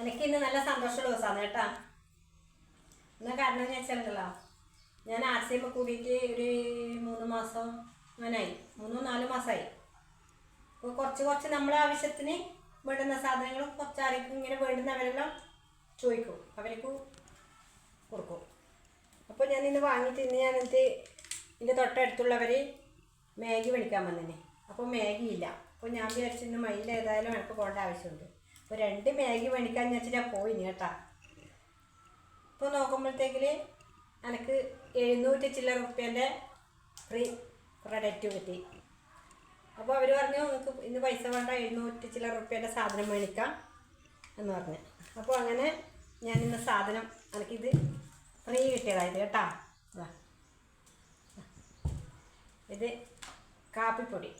എനിക്ക് ഇന്ന് നല്ല സന്തോഷമുള്ള ദിവസമാണ് കേട്ടോ. എന്നാ കാരണം എന്ന് വെച്ചാലുണ്ടല്ലോ ഞാൻ ആർ സി എമ്മ കൂടിയിട്ട് ഒരു മൂന്ന് മാസം അങ്ങനായി. മൂന്നോ നാല് മാസമായി. അപ്പോൾ കുറച്ച് കുറച്ച് നമ്മളെ ആവശ്യത്തിന് വേണ്ടുന്ന സാധനങ്ങളും കുറച്ച് ആർക്കും ഇങ്ങനെ വേണ്ടുന്നവരെല്ലാം ചോദിക്കും. അവർക്ക് കൊടുക്കും. അപ്പോൾ ഞാൻ ഇന്ന് വാങ്ങിയിട്ട് ഇന്ന് ഞാൻ എന്നിട്ട് എന്റെ തൊട്ടടുത്തുള്ളവർ മാഗി മേടിക്കാൻ വന്നിന്. അപ്പോൾ മാഗി ഇല്ല. അപ്പോൾ ഞാൻ വിചാരിച്ചു ഇന്ന് മയിൽ ഏതായാലും എനിക്ക് പോകേണ്ട ആവശ്യമുണ്ട്. അപ്പോൾ രണ്ട് മാഗി മേടിക്കാൻ വെച്ചിട്ട് പോയിന് കേട്ടാ. ഇപ്പോൾ നോക്കുമ്പോഴത്തേക്കിൽ എനിക്ക് എഴുന്നൂറ്റി ചില്ലറ റുപ്യേന്റെ ഫ്രീ പ്രൊഡക്റ്റ് കിട്ടി അപ്പോൾ അവർ പറഞ്ഞു നിങ്ങൾക്ക് ഇന്ന് പൈസ വേണ്ട എഴുന്നൂറ്റി ചില്ലറ റുപ്യേന്റെ സാധനം മേടിക്കാം എന്ന് പറഞ്ഞു. അപ്പോൾ അങ്ങനെ ഞാൻ ഇന്ന് സാധനം എനിക്കിത് ഫ്രീ കിട്ടിയതായത് കേട്ടാ. ഇത് കാപ്പിപ്പൊടി.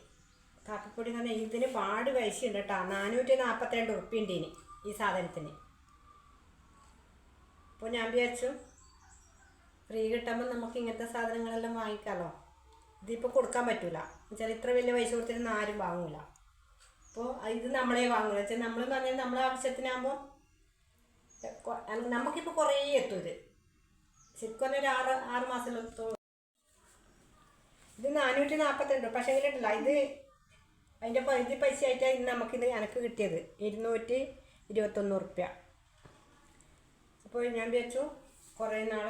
കാപ്പിപ്പൊടി എന്ന് പറഞ്ഞാൽ ഇതിന് പാട് പൈസ ഉണ്ട് കേട്ടോ. നാനൂറ്റി നാൽപ്പത്തിരണ്ട് ഉറുപ്പിയുണ്ട് ഇനി ഈ സാധനത്തിന്. അപ്പോൾ ഞാൻ വിചാരിച്ചു ഫ്രീ കിട്ടുമ്പോൾ നമുക്ക് ഇങ്ങനത്തെ സാധനങ്ങളെല്ലാം വാങ്ങിക്കാമല്ലോ ഇതിപ്പോൾ കൊടുക്കാൻ പറ്റില്ല എന്നുവെച്ചാൽ ഇത്ര വലിയ പൈസ കൊടുത്തിരുന്ന ആരും വാങ്ങൂല. അപ്പോൾ ഇത് നമ്മളെ വാങ്ങൂല. വെച്ചാൽ നമ്മൾ പറഞ്ഞാൽ നമ്മളെ ആവശ്യത്തിനാകുമ്പോൾ നമുക്കിപ്പോൾ കുറേ എത്തും ഇത്. ശരിക്കും ഒരു ആറ് ആറ് മാസത്തിലെത്തും ഇത് നാനൂറ്റി നാൽപ്പത്തിരണ്ട് പക്ഷേ ഇതിലിട്ടില്ല ഇത് അതിന്റെ പകുതി പൈസ ആയിട്ടാണ് ഇന്ന് നമുക്കിത് എനിക്ക് കിട്ടിയത്. ഇരുന്നൂറ്റി ഇരുപത്തൊന്ന് റുപ്യ അപ്പോൾ ഞാൻ വിചാരിച്ചു കുറേ നാൾ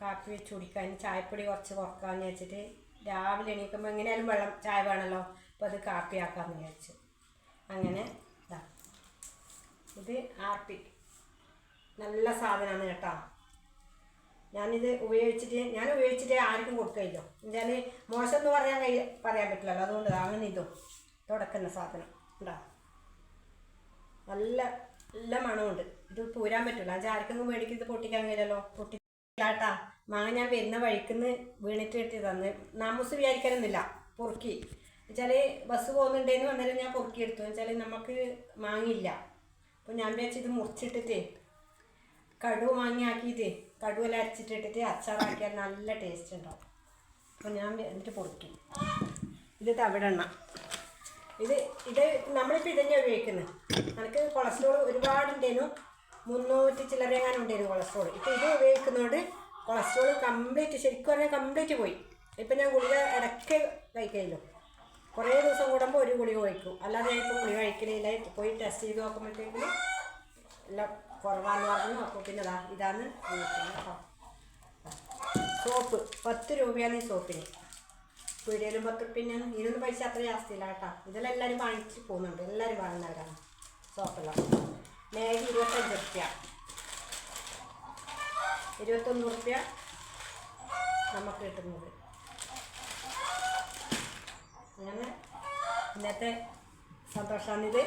കാപ്പി വെച്ച് കുടിക്കാൻ ചായപ്പൊടി കുറച്ച് കുറക്കാമെന്ന് വെച്ചിട്ട് രാവിലെ എണീക്കുമ്പോൾ എങ്ങനെയാലും വെള്ളം ചായ വേണമല്ലോ അപ്പോൾ അത് കാപ്പി ആക്കാമെന്ന് വിചാരിച്ചു. അങ്ങനെ ഇതാ ഇത് ആർപ്പി. നല്ല സാധനമാണ് കേട്ടോ. ഞാനിത് ഉപയോഗിച്ചിട്ട് ഞാൻ ഉപയോഗിച്ചിട്ട് ആർക്കും കൊടുക്കില്ല എന്തായാലും മോശം എന്ന് പറയാൻ കഴിയ പറയാൻ പറ്റില്ലല്ലോ. അതുകൊണ്ട് അങ്ങനെ ഇതും. തുടക്കുന്ന സാധനം. ഉണ്ടോ നല്ല നല്ല മണമുണ്ട്. ഇത് പൂരാൻ പറ്റില്ല ആ ചാരക്കൊന്നും മേടിക്കും ഇത് പൊട്ടിക്കാൻ കഴിയില്ലല്ലോ. പൊട്ടിക്കാട്ടാ മാങ്ങ ഞാൻ വരുന്ന വഴിക്കുന്ന് വീണിട്ട് കെട്ടി തന്ന് നാമൂസ് വിചാരിക്കാനൊന്നുമില്ല. പൊറുക്കി. വെച്ചാൽ ബസ് പോകുന്നുണ്ടെന്ന് വന്നാലും ഞാൻ പൊറുക്കി എടുത്തു. വെച്ചാൽ നമുക്ക് മാങ്ങില്ല അപ്പോൾ ഞാൻ വിചാരിച്ചു ഇത് മുറിച്ചിട്ടിട്ടേ കടുവ് മാങ്ങി ആക്കിയിട്ട് കടുവെല്ലാം അരച്ചിട്ടിട്ടിട്ട് അച്ചാറാക്കിയാൽ നല്ല ടേസ്റ്റ് ഉണ്ടാവും. അപ്പോൾ ഞാൻ എന്നിട്ട് പൊറുക്കി. ഇത് തവിടെണ്ണ. ഇത് ഇത് നമ്മളിപ്പോൾ ഇതന്നെ ഉപയോഗിക്കുന്നത് നമുക്ക് കൊളസ്ട്രോൾ ഒരുപാടുണ്ടേനു. മുന്നൂറ്റി ചില്ലറ എങ്ങാനും ഉണ്ടായിരുന്നു കൊളസ്ട്രോൾ ഇപ്പോൾ ഇത് ഉപയോഗിക്കുന്നതുകൊണ്ട് കൊളസ്ട്രോൾ കംപ്ലീറ്റ് ശരിക്കും പറഞ്ഞാൽ കംപ്ലീറ്റ് പോയി. ഇപ്പം ഞാൻ ഗുളിക ഇടയ്ക്ക് കഴിക്കുമല്ലോ കുറേ ദിവസം കൂടുമ്പോൾ ഒരു ഗുളിക കഴിക്കും. അല്ലാതെ ഞാൻ ഇപ്പോൾ ഗുളിക കഴിക്കലില്ല. പോയി ടെസ്റ്റ് ചെയ്ത് നോക്കുമ്പോഴത്തേക്കും എല്ലാം കുറവാന്ന് പറഞ്ഞു. അപ്പോൾ പിന്നെ ഇതാ ഇതാണ് സോപ്പ്. പത്ത് രൂപയാണ് ഈ സോപ്പിന്. പീടികയിലും പത്ത് പിന്നെ ഇതിനൊന്നും പൈസ അത്ര ജാസ്തിയില്ല കേട്ടോ. ഇതെല്ലാം എല്ലാവരും വാങ്ങിച്ച് പോകുന്നുണ്ട്. എല്ലാവരും വാങ്ങുന്നവരാണ് സോപ്പെല്ലാം മാഗി ഇരുപത്തഞ്ച് റുപ്യ. ഇരുപത്തൊന്ന് റുപ്യ നമുക്ക് കിട്ടുന്നത്. അങ്ങനെ ഇന്നത്തെ സന്തോഷമാണിത്